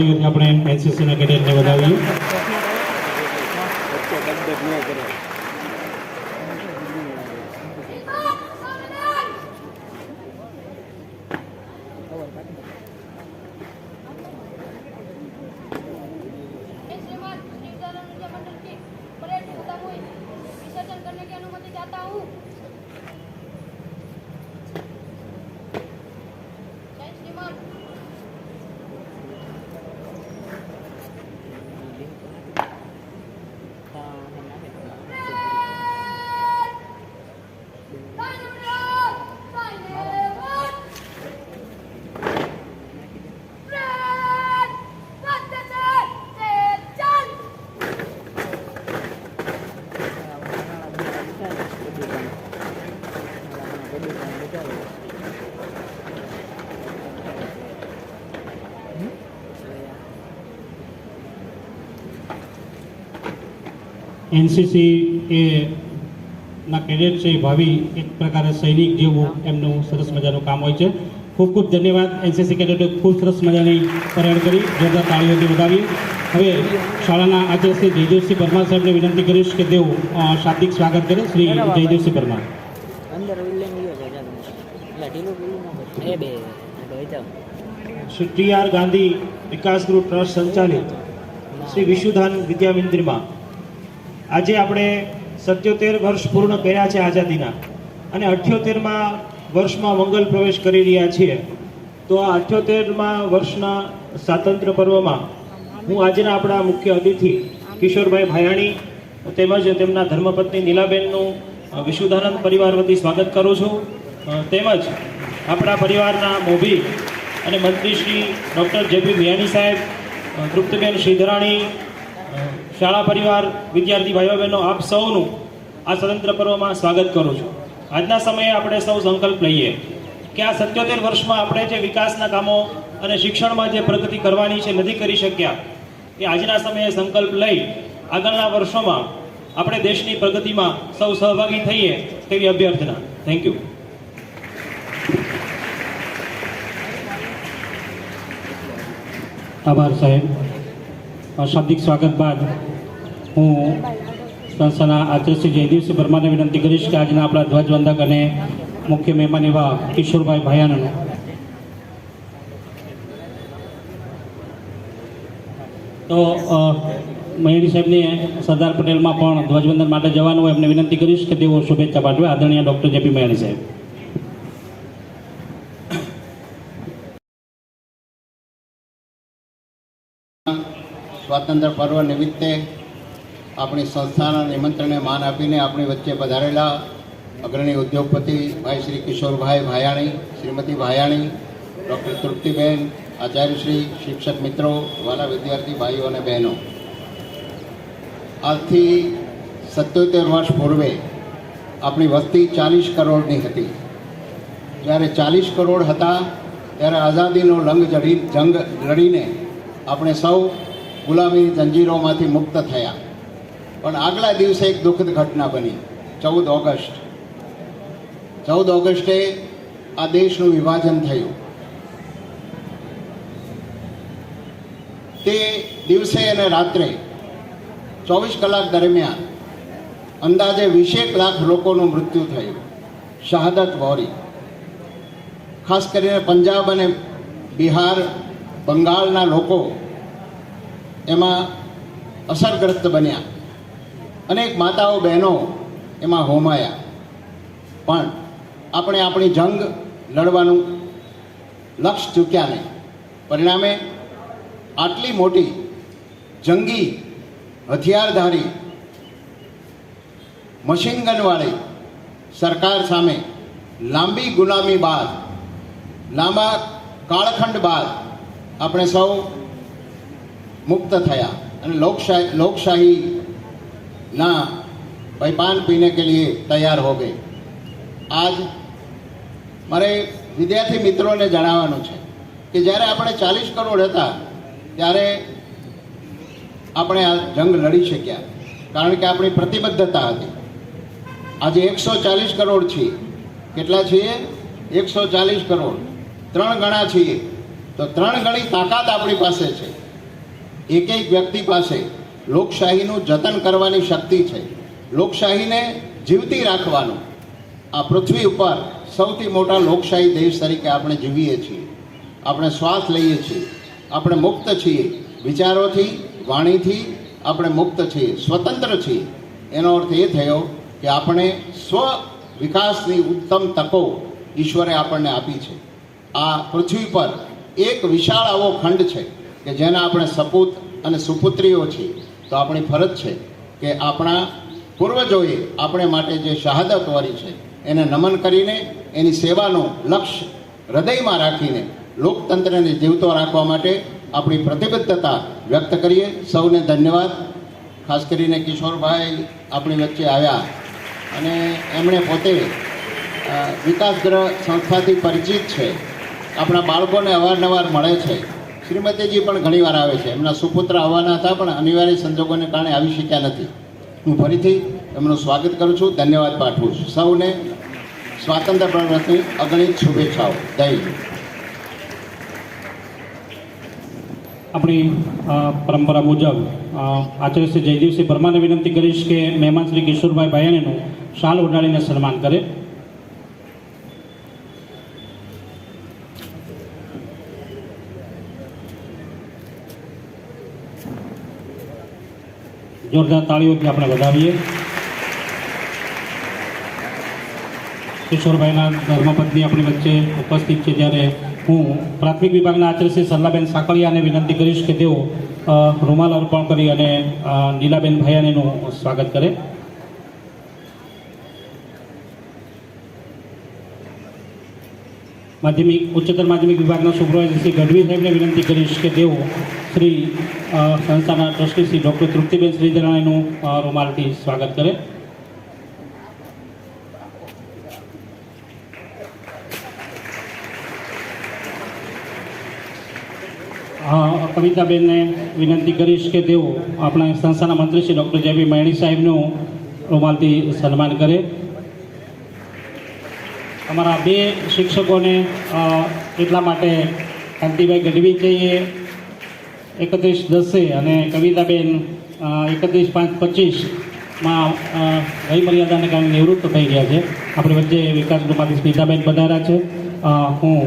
તાળીઓથી આપણે એનસીસીના કેડેટને વધાવીએ. એનસીસી એ ના કેડેટ છે ભાવિ એક પ્રકારે સૈનિક જેવું એમનું સરસ મજાનું કામ હોય છે. ખૂબ ખૂબ ધન્યવાદ એનસીસી કેડેટે ખૂબ સરસ મજાની પરેડ કરી જોરદાર તાળીઓથી વધાવી. હવે શાળાના આચાર્ય શ્રી જયદેવસિંહ પરમાર સાહેબને વિનંતી કરીશ કે તેઓ શાબ્દિક સ્વાગત કરે Shri Jaydevsinh Parmar. Shri T R Gandhi Vikas group trust સંચાલિત શ્રી વિશુધાન વિદ્યા મંદિરમાં આજે આપણે સત્યોતેર વર્ષ પૂર્ણ કર્યા છે આઝાદીના અને અઠ્યોતેરમાં વર્ષમાં મંગલ પ્રવેશ કરી રહ્યા છીએ. તો આ અઠ્યોતેરમાં વર્ષના સ્વાતંત્ર્ય પર્વમાં હું આજના આપણા મુખ્ય અતિથિ કિશોરભાઈ ભાયાણી તેમજ તેમના ધર્મપત્ની નીલાબેનનું વિશુદાનંદ પરિવાર વતી સ્વાગત કરું છું. તેમજ આપણા પરિવારના મોભી અને મંત્રી શ્રી ડૉક્ટર જેપી મિયાણી સાહેબ તૃપ્તબેન શ્રીધરાણી શાળા પરિવાર, વિદ્યાર્થી ભાઈઓ બહેનો, આપ સૌનું આ સ્વતંત્ર પર્વમાં સ્વાગત કરું છું. આજના સમયે આપણે સૌ સંકલ્પ લઈએ કે આ સત્યોતેર વર્ષમાં આપણે જે વિકાસના કામો અને શિક્ષણમાં જે પ્રગતિ કરવાની છે, નથી કરી શક્યા, એ આજના સમયે સંકલ્પ લઈ આગળના વર્ષોમાં આપણે દેશની પ્રગતિમાં સૌ સહભાગી થઈએ તેવી અભ્યર્થના. થેન્ક યુ આભાર સાહેબ. શાબ્દિક સ્વાગત બાદ હું સંસ્થાના આચાર્ય શ્રી જયદેવસિંહ પરમારને વિનંતી કરીશ કે આજના આપણા ધ્વજવંદક અને મુખ્ય મહેમાન એવા કિશોરભાઈ ભાયાનનો. તો મહેરી સાહેબને સરદાર પટેલમાં પણ ધ્વજવંદન માટે જવાનું હોય એમને વિનંતી કરીશ કે તેઓ શુભેચ્છા પાઠવે. આદરણીય ડૉક્ટર જેપી મહેરી સાહેબ. સ્વાતંત્ર્ય પર્વ નિમિત્તે આપણી સંસ્થાના નિમંત્રણને માન આપીને આપણી વચ્ચે પધારેલા અગ્રણી ઉદ્યોગપતિ ભાઈ શ્રી કિશોરભાઈ ભાયાણી, શ્રીમતી ભાયાણી, ડૉક્ટર તૃપ્તિબેન આચાર્યશ્રી શિક્ષક મિત્રો, વાલા વિદ્યાર્થી ભાઈઓ અને બહેનો. આજથી સત્યોતેર વર્ષ પૂર્વે આપણી વસ્તી ચાલીસ કરોડની હતી. જ્યારે ચાલીસ કરોડ હતા, ત્યારે આઝાદીનો લંગ જડી જંગ લડીને આપણે સૌ ગુલામીની જંજીરોમાંથી મુક્ત થયા. પણ આગલા દિવસે એક દુઃખદ ઘટના બની. ચૌદ ઓગસ્ટ. ચૌદ ઓગસ્ટે આ દેશનું વિભાજન થયું. તે દિવસે અને રાત્રે ચોવીસ કલાક દરમિયાન અંદાજે વીસેક લાખ લોકોનું મૃત્યુ થયું. શહાદત વોરી ખાસ કરીને પંજાબ અને બિહાર, બંગાળના લોકો એમાં અસરગ્રસ્ત બન્યા. અનેક માતાઓ બહેનો એમાં હોમાયા. પણ આપણે આપણી જંગ લડવાનું લક્ષ્ય ચૂક્યા નહીં. પરિણામે આટલી મોટી જંગી હથિયારધારી મશીનગનવાળી સરકાર સામે લાંબી ગુલામી બાદ, લાંબા કાળખંડ બાદ આપણે સૌ મુક્ત થયા અને લોકશાહી લોકશાહી લોકશાહીના ભાઈ પાન પીને કે લીએ તૈયાર હો ગઈ આજ મારે વિદ્યાર્થી મિત્રોને જણાવવાનું છે કે જ્યારે આપણે ચાલીસ કરોડ હતા, ત્યારે આપણે આ જંગ લડી શક્યા, કારણ કે આપણી પ્રતિબદ્ધતા હતી. આજે એકસો ચાલીસ કરોડ છીએ. કેટલા છીએ? એકસો ચાલીસ કરોડ. ત્રણ ગણા છીએ. તો ત્રણ ગણી તાકાત આપણી પાસે છે. એક એક વ્યક્તિ પાસે લોકશાહીનું જતન કરવાની શક્તિ છે. લોકશાહીને જીવતી રાખવાનું આ પૃથ્વી ઉપર સૌથી મોટા લોકશાહી દેશ તરીકે આપણે જીવીએ છીએ. આપણે શ્વાસ લઈએ છીએ. આપણે મુક્ત છીએ. વિચારોથી, વાણીથી આપણે મુક્ત છીએ. સ્વતંત્ર છીએ. એનો અર્થ એ થયો કે આપણે સ્વ વિકાસની ઉત્તમ તકો ઈશ્વરે આપણને આપી છે. આ પૃથ્વી પર એક વિશાળ આવો ખંડ છે કે જેના આપણે સપૂત અને સુપુત્રીઓ છીએ. તો આપણી ફરજ છે કે આપણા પૂર્વજોએ આપણે માટે જે શહાદત વરી છે, એને નમન કરીને એની સેવાનો લક્ષ્ય હૃદયમાં રાખીને લોકતંત્રને જીવતો રાખવા માટે આપણી પ્રતિબદ્ધતા વ્યક્ત કરીએ. સૌને ધન્યવાદ. ખાસ કરીને કિશોરભાઈ આપણી વચ્ચે આવ્યા અને એમણે પોતે વિકાસગ્રહ સંસ્થાથી પરિચિત છે. આપણા બાળકોને અવારનવાર મળે છે. શ્રીમતીજી પણ ઘણીવાર આવે છે. એમના સુપુત્ર આવવાના હતા પણ અનિવાર્ય સંજોગોને કારણે આવી શક્યા નથી. હું ફરીથી એમનું સ્વાગત કરું છું. ધન્યવાદ પાઠવું છું. સૌને સ્વાતંત્ર્ય પર્વની અગણિત શુભેચ્છાઓ. જય આપણી પરંપરા મુજબ આચાર્ય શ્રી જયદેવસિંહ પરમાને વિનંતી કરીશ કે મહેમાન શ્રી કિશોરભાઈ ભાયાણીનું શાલ ઉડાડીને સન્માન કરે. જોરદાર તાળીઓથી આપણે વધાવીએ. કિશોરભાઈના ધર્મપત્ની આપણી વચ્ચે ઉપસ્થિત છે જ્યારે હું પ્રાથમિક વિભાગના આચાર્ય શ્રી સરલાબેન સાકળિયાને વિનંતી કરીશ કે તેઓ રૂમાલ અર્પણ કરી અને નીલાબેન ભાયાણીનું સ્વાગત કરે. માધ્યમિક ઉચ્ચતર માધ્યમિક વિભાગના સુપ્રવાઇઝર શ્રી ગઢવી સાહેબને વિનંતી કરીશ કે તેઓ શ્રી સંસ્થાના ટ્રસ્ટી શ્રી ડૉક્ટર તૃપ્તિબેન શ્રીજરાણીનું અ, રૂમાલથી સ્વાગત કરે. કવિતાબેનને વિનંતી કરીશ કે તેઓ આપણા સંસ્થાના મંત્રી શ્રી ડૉક્ટર જે પી મહેણી સાહેબનું રૂમાલથી સન્માન કરે. અમારા બે શિક્ષકોને એટલા માટે કાંતિભાઈ ગઢવી છે એકત્રીસ દસે અને કવિતાબેન એકત્રીસ પાંચ પચીસમાં ગઈ મર્યાદાને કારણે નિવૃત્ત થઈ ગયા છે. આપણી વચ્ચે વિકાસ ગ્રુપમાંથી સ્મિતાબેન પધાર્યા છે. હું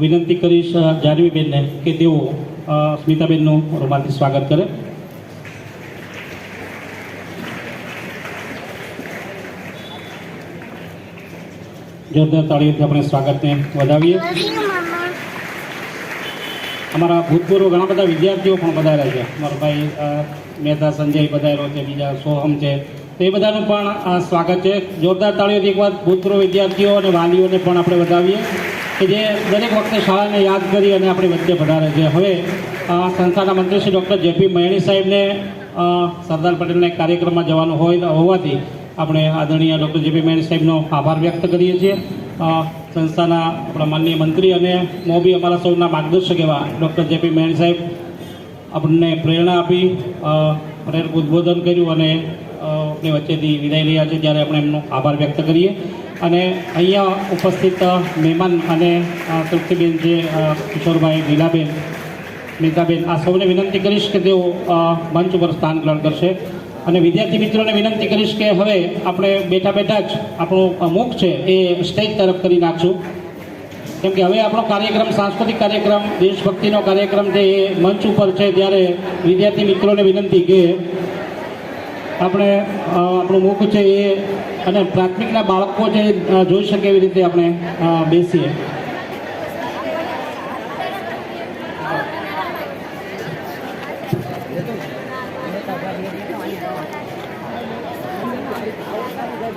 વિનંતી કરીશ જાનવીબેનને કે તેઓ સ્મિતાબેનનું રૂમાલથી સ્વાગત કરે. જોરદાર તાળીઓથી આપણે સ્વાગતને વધાવીએ. અમારા ભૂતપૂર્વ ઘણા બધા વિદ્યાર્થીઓ પણ પધાર્યા છે. મારો ભાઈ અ, મહેતા સંજય પધાર્યો છે બીજા સોહમ છે. તો એ બધાનું પણ સ્વાગત છે. જોરદાર તાળીઓથી એકવાર ભૂતપૂર્વ વિદ્યાર્થીઓ અને વાલીઓને પણ આપણે વધાવીએ. કે જે દરેક વખતે શાળાને યાદ કરી અને આપણી વચ્ચે વધારે છે. હવે સંસ્થાના મંત્રી શ્રી ડૉક્ટર જેપી મહેણી સાહેબને સરદાર પટેલના કાર્યક્રમમાં જવાનું હોય હોવાથી આપણે આદરણીય ડૉક્ટર જેપી મેન સાહેબનો આભાર વ્યક્ત કરીએ છીએ. સંસ્થાના આપણા માનનીય મંત્રી અને મોબી અમારા સૌના માર્ગદર્શક એવા ડૉક્ટર જેપી મેન સાહેબ આપણને પ્રેરણા આપી પ્રેરક ઉદ્બોધન કર્યું અને આપણી વચ્ચેથી વિદાય રહ્યા છે ત્યારે આપણે એમનો આભાર વ્યક્ત કરીએ. અને અહીંયા ઉપસ્થિત મહેમાન અને તૃપ્તિબેન જે કિશોરભાઈ લીલાબેન મીતાબેન આ સૌને વિનંતી કરીશ કે તેઓ મંચ ઉપર સ્થાન ગ્રહણ કરશે. અને વિદ્યાર્થી મિત્રોને વિનંતી કરીશ કે હવે આપણે બેઠા બેઠા જ આપણું મુખ છે એ સ્ટેજ તરફ કરી નાખશું. કેમ કે હવે આપણો કાર્યક્રમ, સાંસ્કૃતિક કાર્યક્રમ, દેશભક્તિનો કાર્યક્રમ છે એ મંચ ઉપર છે ત્યારે વિદ્યાર્થી મિત્રોને વિનંતી કે આપણે આપણું મુખ છે એ અને પ્રાથમિકના બાળકો છે જોઈ શકે એવી રીતે આપણે બેસીએ. તમે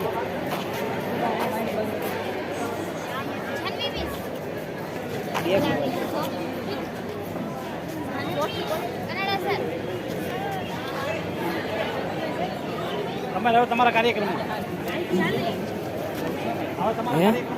રહ્યો તમારા કાર્યક્રમ હવે તમારા